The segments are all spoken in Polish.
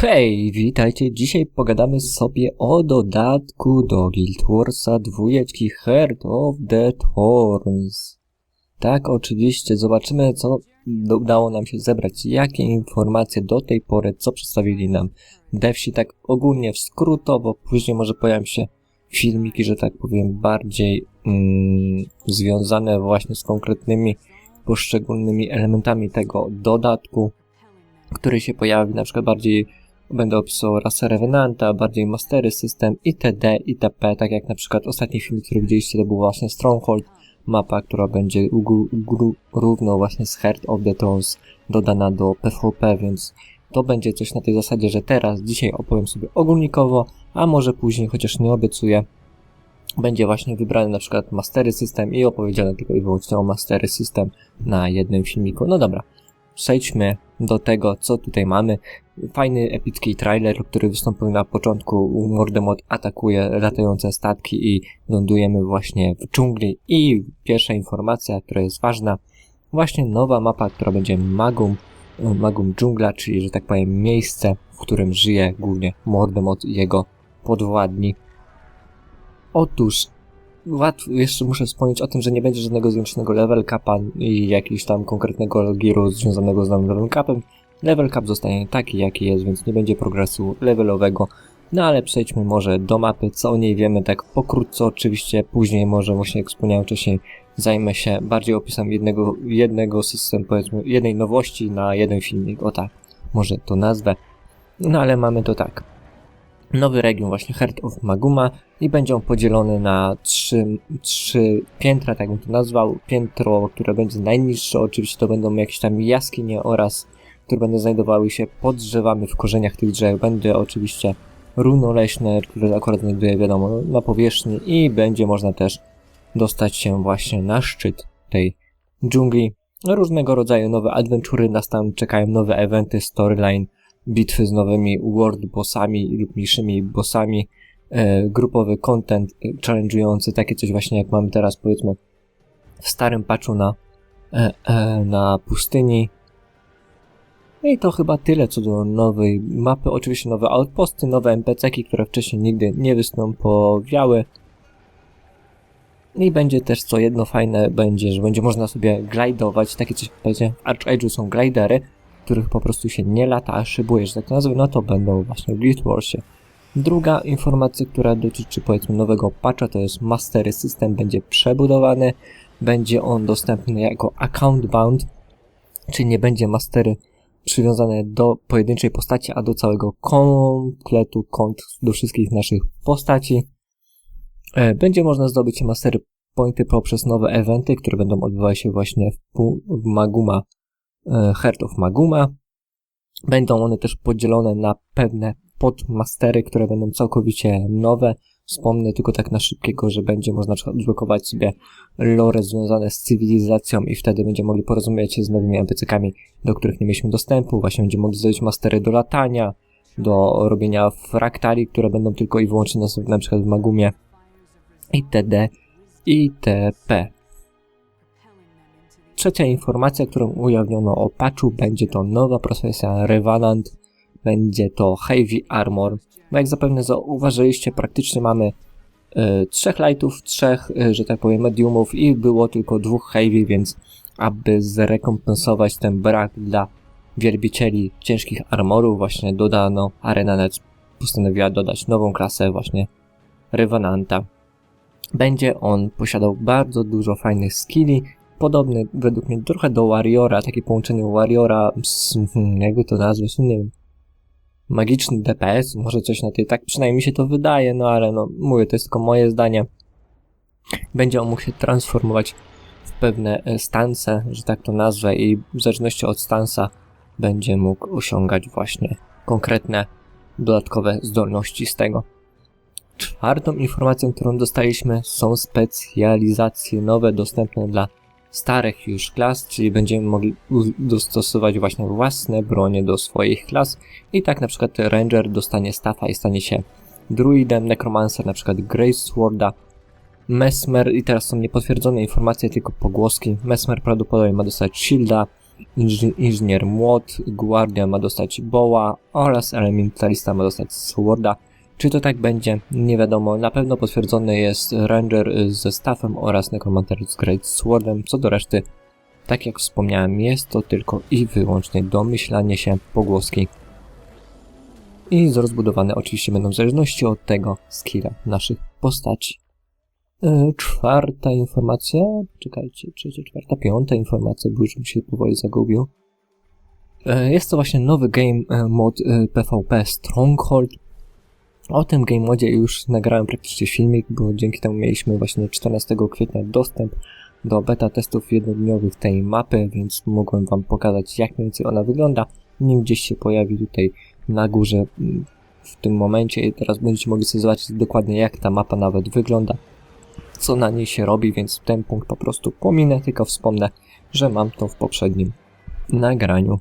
Hej, witajcie. Dzisiaj pogadamy sobie o dodatku do Guild Warsa dwójeczki Heart of the Thorns. Tak, oczywiście. Zobaczymy, co udało nam się zebrać. Jakie informacje do tej pory, co przedstawili nam devsi, tak ogólnie skrótowo. Później może pojawią się filmiki, że tak powiem, bardziej mm, związane właśnie z konkretnymi poszczególnymi elementami tego dodatku, który się pojawi, na przykład bardziej będę opisywał rasę Revenanta, bardziej Mastery System, itd., itp., tak jak na przykład ostatni film, który widzieliście, to był właśnie Stronghold, mapa, która będzie równo właśnie z Heart of the Thrones dodana do PvP, więc to będzie coś na tej zasadzie, że teraz, dzisiaj opowiem sobie ogólnikowo, a może później, chociaż nie obiecuję, będzie właśnie wybrany na przykład Mastery System i opowiedziane tylko i wyłącznie o Mastery System na jednym filmiku. No dobra, przejdźmy do tego, co tutaj mamy. Fajny, epicki trailer, który wystąpił na początku. Mordemot atakuje latające statki i lądujemy właśnie w dżungli. I pierwsza informacja, która jest ważna, właśnie nowa mapa, która będzie Magum, Magum Dżungla, czyli, że tak powiem, miejsce, w którym żyje głównie Mordemot i jego podwładni. Otóż łatwo, jeszcze muszę wspomnieć o tym, że nie będzie żadnego zwiększonego level capa i jakiegoś tam konkretnego giru związanego z nowym level capem. Level cap zostanie taki, jaki jest, więc nie będzie progresu levelowego. No ale przejdźmy może do mapy, co o niej wiemy tak pokrótce oczywiście, później może właśnie jak wspomniałem wcześniej zajmę się bardziej opisem jednego, jednego systemu, powiedzmy jednej nowości na jeden filmik, o tak, może to nazwę. No ale mamy to tak nowy region właśnie Heart of Maguma i będzie on podzielony na trzy, trzy piętra, tak bym to nazwał. Piętro, które będzie najniższe, oczywiście to będą jakieś tam jaskinie oraz które będą znajdowały się pod drzewami w korzeniach tych drzew. Będzie oczywiście runo leśne, które akurat znajduje wiadomo na powierzchni i będzie można też dostać się właśnie na szczyt tej dżungli. Różnego rodzaju nowe adventury nas tam czekają, nowe eventy, storyline, bitwy z nowymi world bossami lub mniejszymi bossami, e, grupowy content e, challenge'ujący, takie coś właśnie jak mamy teraz powiedzmy w starym patchu na, e, na pustyni. No I to chyba tyle co do nowej mapy. Oczywiście nowe outposty, nowe NPC-ki, które wcześniej nigdy nie występowały. I będzie też co jedno fajne będzie, że będzie można sobie glidować, takie coś wiecie, w Arch są glidery, których po prostu się nie lata, a szybuje, że tak nazwę, no to będą właśnie w Guild Warsie. Druga informacja, która dotyczy powiedzmy nowego patcha, to jest Mastery System będzie przebudowany, będzie on dostępny jako account bound, czyli nie będzie mastery przywiązane do pojedynczej postaci, a do całego kompletu kont do wszystkich naszych postaci. E, będzie można zdobyć mastery pointy poprzez nowe eventy, które będą odbywały się właśnie w, Maguma Heart of Maguma. Będą one też podzielone na pewne podmastery, które będą całkowicie nowe. Wspomnę tylko tak na szybkiego, że będzie można odblokować sobie lore związane z cywilizacją i wtedy będziemy mogli porozumieć się z nowymi NPC-kami, do których nie mieliśmy dostępu. Właśnie będziemy mogli zdobyć mastery do latania, do robienia fraktali, które będą tylko i wyłącznie na przykład w Magumie itd. itp. Trzecia informacja, którą ujawniono o patchu, będzie to nowa profesja Revenant, będzie to Heavy Armor. No jak zapewne zauważyliście, praktycznie mamy y, trzech lightów, trzech, y, że tak powiem, mediumów i było tylko dwóch heavy, więc aby zrekompensować ten brak dla wielbicieli ciężkich armorów, właśnie dodano, ArenaNet postanowiła dodać nową klasę właśnie Revenanta. Będzie on posiadał bardzo dużo fajnych skilli, podobny według mnie trochę do Warriora, takie połączenie Warriora z, hmm, jakby to nazwać, nie wiem, magiczny DPS, może coś na tej, tak przynajmniej mi się to wydaje, no ale no, mówię, to jest tylko moje zdanie. Będzie on mógł się transformować w pewne e, stanse, że tak to nazwę i w zależności od stansa będzie mógł osiągać właśnie konkretne dodatkowe zdolności z tego. Czwartą informacją, którą dostaliśmy są specjalizacje nowe dostępne dla starych już klas, czyli będziemy mogli dostosować właśnie własne bronie do swoich klas i tak na przykład Ranger dostanie staffa i stanie się druidem, Necromancer na przykład Grace Sworda, Mesmer i teraz są niepotwierdzone informacje, tylko pogłoski. Mesmer prawdopodobnie ma dostać shielda, inży- inżynier Młot, Guardian ma dostać Boła oraz Elementalista ma dostać Sworda. Czy to tak będzie? Nie wiadomo. Na pewno potwierdzony jest Ranger ze staffem oraz Necromancer z Great Swordem. Co do reszty, tak jak wspomniałem, jest to tylko i wyłącznie domyślanie się pogłoski. I rozbudowane oczywiście będą w zależności od tego skilla naszych postaci. E, czwarta informacja, czekajcie, trzecia, czwarta, piąta informacja, bo już mi się powoli zagubił. E, jest to właśnie nowy game e, mod PvP Stronghold. O tym game modzie już nagrałem praktycznie filmik, bo dzięki temu mieliśmy właśnie 14 kwietnia dostęp do beta testów jednodniowych tej mapy, więc mogłem wam pokazać jak mniej więcej ona wygląda. Nim gdzieś się pojawi tutaj na górze mm, w tym momencie i teraz będziecie mogli sobie zobaczyć dokładnie jak ta mapa nawet wygląda, co na niej się robi, więc ten punkt po prostu pominę, tylko wspomnę, że mam to w poprzednim nagraniu.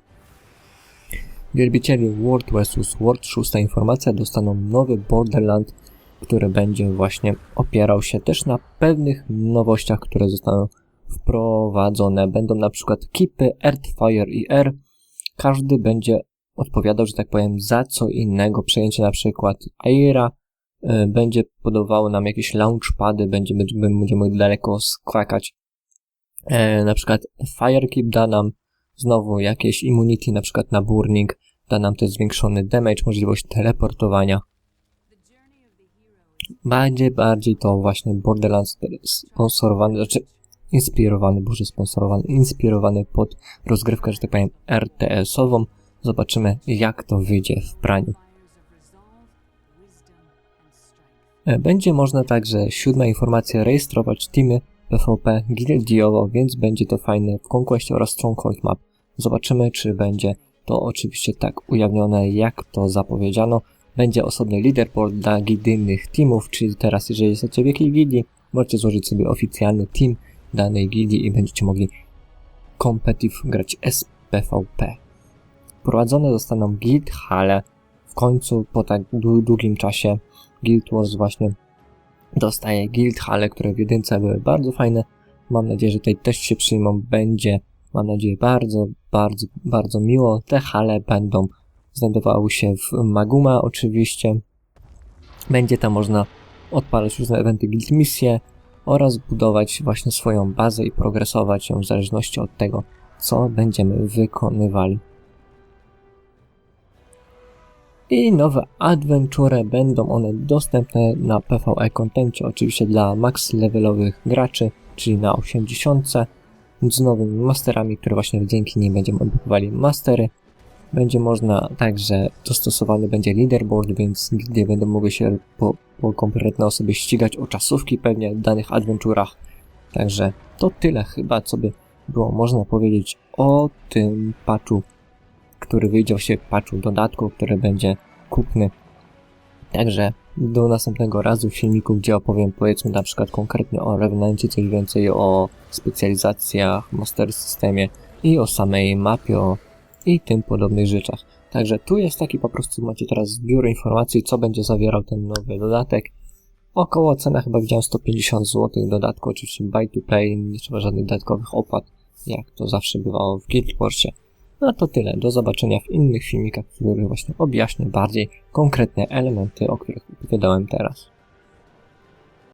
Wielbicieli World vs. World, szósta informacja, dostaną nowy Borderland, który będzie właśnie opierał się też na pewnych nowościach, które zostaną wprowadzone. Będą na przykład kipy Earth, Fire i Air. Każdy będzie odpowiadał, że tak powiem, za co innego. Przejęcie na przykład Aira y, będzie podawało nam jakieś launchpady, będziemy, będziemy daleko skakać. E, na przykład Firekeep da nam znowu jakieś immunity, na przykład na burning, da nam też zwiększony damage, możliwość teleportowania. Będzie bardziej to właśnie Borderlands sponsorowany, znaczy inspirowany, boże sponsorowany, inspirowany pod rozgrywkę, że tak powiem, RTS-ową. Zobaczymy, jak to wyjdzie w praniu. E, Będzie można także, siódma informacja, rejestrować teamy PvP gildiowo, więc będzie to fajne w Conquestie oraz Stronghold Map. Zobaczymy, czy będzie to oczywiście tak ujawnione, jak to zapowiedziano. Będzie osobny leaderboard dla gildijnych teamów, czyli teraz, jeżeli jesteście w jakiej gildii, możecie złożyć sobie oficjalny team danej gildii i będziecie mogli competitive grać SPVP. Wprowadzone zostaną guild hale w końcu po tak dłu- długim czasie Guild Wars właśnie dostaje guild hale, które w jedynce były bardzo fajne. Mam nadzieję, że tutaj też się przyjmą. Będzie, mam nadzieję, bardzo, bardzo, bardzo miło. Te hale będą znajdowały się w Maguma oczywiście. Będzie tam można odpalać różne eventy guild misje oraz budować właśnie swoją bazę i progresować ją w zależności od tego, co będziemy wykonywali. I nowe adventure będą one dostępne na PvE kontencie, oczywiście dla max levelowych graczy, czyli na 80 z nowymi masterami, które właśnie dzięki nim będziemy odblokowali mastery. Będzie można także dostosowany będzie leaderboard, więc gdzie będą mogły się po, po konkretne osoby ścigać o czasówki pewnie w danych adventurach. Także to tyle chyba, co by było można powiedzieć o tym patchu który wyjdzie w patchu dodatku, który będzie kupny. Także do następnego razu w filmiku, gdzie opowiem powiedzmy na przykład konkretnie o Revenancie, coś więcej o specjalizacjach, master systemie i o samej mapie o, i tym podobnych rzeczach. Także tu jest taki po prostu, macie teraz zbiór informacji, co będzie zawierał ten nowy dodatek. Około cena chyba widziałem 150 zł dodatku, oczywiście buy to pay, nie trzeba żadnych dodatkowych opłat, jak to zawsze bywało w Guild Warsie. No to tyle. Do zobaczenia w innych filmikach, w których właśnie objaśnię bardziej konkretne elementy, o których opowiadałem teraz.